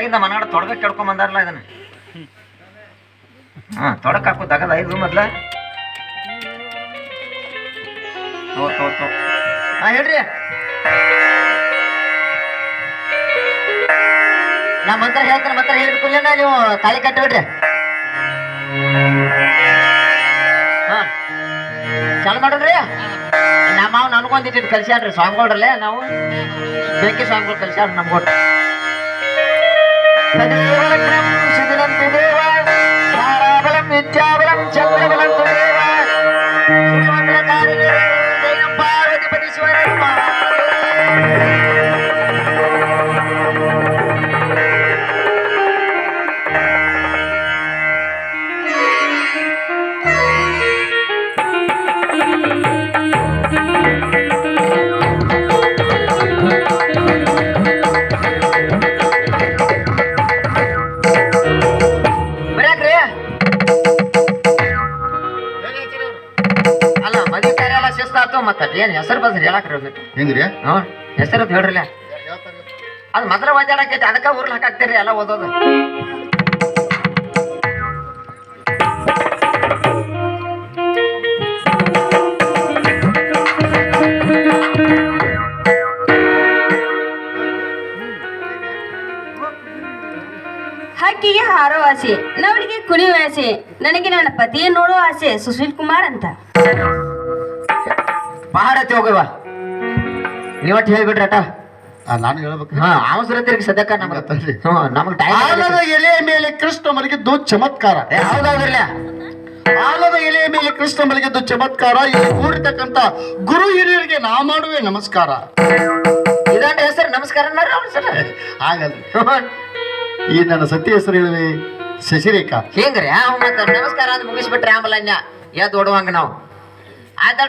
ತೊಡಗ ಕೆಡ್ಕೊಂಡ್ ಬಂದಾರಲ್ಲ ಇದನ್ನ? ಹಾ, ತೊಡಕ್ ಹಾಕು ತಗದ ಐದು ಮೊದ್ಲ. ಹಾ, ಹೇಳ್ರಿ. ನಮ್ಮ ಮಂತ್ರ ಹೇಳ್ತಾರೆ ಮಂತ್ರ ಹೇಳಿ ಕೂಡಲೇ ನೀವು ತಾಳಿ ಕಟ್ಟಿಬಿಡ್ರಿ ಹಾ. ಚಾಲು ಮಾಡ್ರಿ ನಮ್ಮ ನನಗೊಂದಿಟ್ಟು ಕಲ್ಸ್ಯಾಡ್ರಿ ಸ್ವಾಮಿಗಳ್ರಲ್ಲೇ ನಾವು. ಬೆಂಕಿ ಸ್ವಾಮಿಗಳು ಕಲ್ಸ್ಯಾಡ್ರಿ ನಮ್ಗೊಟ್ಟು സജീവലഗ്നം ശിഥിലം തുദേവ ധാരാബലം ചന്ദ്രബലം തുദേവ ശ്രീമന്ത്രകാരികരെ ಅಲ್ಲ ಮದುವೆ ಕಾರ್ಯ ಎಲ್ಲ ಶಿಸ್ತಾತು ಮತ್ತ ಏನ್ ಹೆಸರು ಬಸ್ ಹೇಳಕ್ರಿ ಹೋಗ್ಬಿಟ್ಟು ಹೆಂಗ್ರಿ? ಹ್ಞೂ ಹೆಸರು ಹೇಳ್ರಲ್ಲ. ಅದು ಮದ್ರ ಓದಾಡಕೈತಿ ಅದಕ್ಕೆ ಊರ್ಲ ಹಾಕಾಕ್ತೀರಿ ಎಲ್ಲ ಓದೋದು. ಹಕ್ಕಿಗೆ ಹಾರೋ ಆಸೆ ನವಳಿಗೆ ಕುಣಿಯುವ ಆಸೆ ನನಗೆ ನನ್ನ ಪತಿಯೇ ನೋಡೋ ಆಸೆ ಸುಶೀಲ್ ಕುಮಾರ್ ಅಂತ. ಪಹಾಡತಿ ಹೋಗವ. ನೀವಟ್ಟು ಹೇಳ್ಬಿಡ್ರಿ ಅಟ ನಾನು ಹೇಳ್ಬೇಕು. ಹಾ ಅವಸರ ತಿರ್ಗಿ ಸದ್ಯಕ್ಕ ನಮ್ಗೆ. ಹ್ಞೂ ನಮಗ್ ಟೈಮ್ ಆಲದ ಎಲೆ ಮೇಲೆ ಕೃಷ್ಣ ಮಲಗಿದ್ದು ಚಮತ್ಕಾರ. ಯಾವ್ದಾದ್ರಲ್ಲ ಆಲದ ಎಲೆಯ ಮೇಲೆ ಕೃಷ್ಣ ಮಲಗಿದ್ದು ಚಮತ್ಕಾರ. ಇಲ್ಲಿ ಕೂಡಿರ್ತಕ್ಕಂತ ಗುರು ಹಿರಿಯರಿಗೆ ನಾ ಮಾಡುವೆ ನಮಸ್ಕಾರ. ಇದಾಟ ಹೆಸರು? ನಮಸ್ಕಾರ ಹಾಗಲ್ರಿ. ಈ ನನ್ನ ಸತ್ಯ ಹೆಸರು ಹೇಳಿ ಶಶಿರೇಖಾ. ಹೆಂಗ್ರಿ? ಅವ್ ಮತ್ತ ನಮಸ್ಕಾರ ಅಂತ ಮುಗಿಸ್ಬಿಟ್ರಿ ಆಂಬಲನ್ಯ. ಎದ್ದು ಓಡುವಂಗ ನಾವು. ಆಯ್ತಲ್ರಿ.